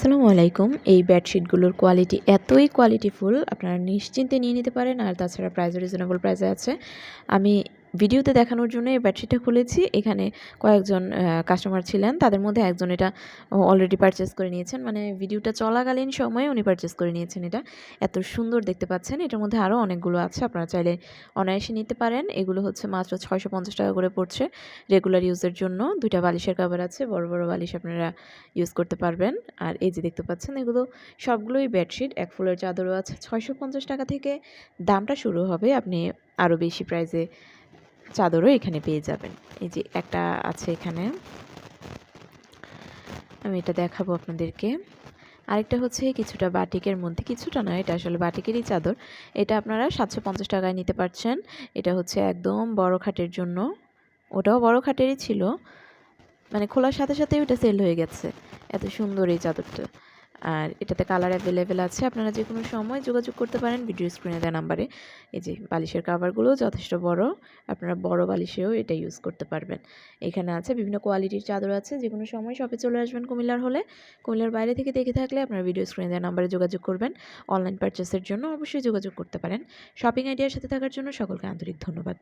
আসসালামু আলাইকুম। এই বেডশিটগুলোর কোয়ালিটি এতই কোয়ালিটিফুল, আপনারা নিশ্চিন্তে নিয়ে নিতে পারেন। আর তাছাড়া প্রাইস রিজনেবল প্রাইসে আছে। আমি ভিডিওতে দেখানোর জন্য এই বেডশিটটা খুলেছি। এখানে কয়েকজন কাস্টমার ছিলেন। তাদের মধ্যে একজন এটা অলরেডি পারচেস করে নিয়েছেন। মানে ভিডিওটা চলাকালীন সময়ে উনি পারচেস করে নিয়েছেন এটা। এত সুন্দর দেখতে পাচ্ছেন। এটার মধ্যে আরও অনেকগুলো আছে। আপনারা চাইলে অনায়াসে নিতে পারেন। এগুলো হচ্ছে মাত্র ছয়শো পঞ্চাশ টাকা করে পড়ছে রেগুলার ইউজের জন্য। দুইটা বালিশের কাভার আছে। বড় বড় বালিশ আপনারা ইউজ করতে পারবেন। আর এই যে দেখতে পাচ্ছেন, এগুলো সবগুলোই বেডশিট এক ফুলের চাদরও আছে। ছয়শো পঞ্চাশ টাকা থেকে দামটা শুরু হবে। আপনি আরও বেশি প্রাইসে চাদরও এখানে পেয়ে যাবেন। এই যে একটা আছে এখানে। আমি এটা দেখাবো আপনাদেরকে। আরেকটা হচ্ছে কিছুটা বাটিকের মধ্যে, কিছুটা নয়, এটা আসলে বাটিকেরই চাদর। এটা আপনারা সাতশো পঞ্চাশ টাকায় নিতে পারছেন। এটা হচ্ছে একদম বড় খাটের জন্য। ওটাও বড় খাটেরই ছিল। মানে খোলার সাথে সাথে ওটা সেল হয়ে গেছে। এত সুন্দর এই চাদরটা। আর এটাতে কালার অ্যাভেলেবেল আছে। আপনারা যে কোনো সময় যোগাযোগ করতে পারেন ভিডিও স্ক্রিনে দেওয়া নাম্বারে এই যে বালিশের কাভারগুলো যথেষ্ট বড়, আপনারা বড় বালিশেও এটা ইউজ করতে পারবেন। এখানে আছে বিভিন্ন কোয়ালিটির চাদর আছে যে কোনো সময় শপে চলে আসবেন কুমিল্লার হলে। কুমিল্লার বাইরে থেকে দেখে থাকলে আপনারা ভিডিও স্ক্রিনে দেওয়া নাম্বারে যোগাযোগ করবেন। অনলাইন পারচেসের জন্য অবশ্যই যোগাযোগ করতে পারেন। শপিং আইডিয়ার সাথে থাকার জন্য সকলকে আন্তরিক ধন্যবাদ।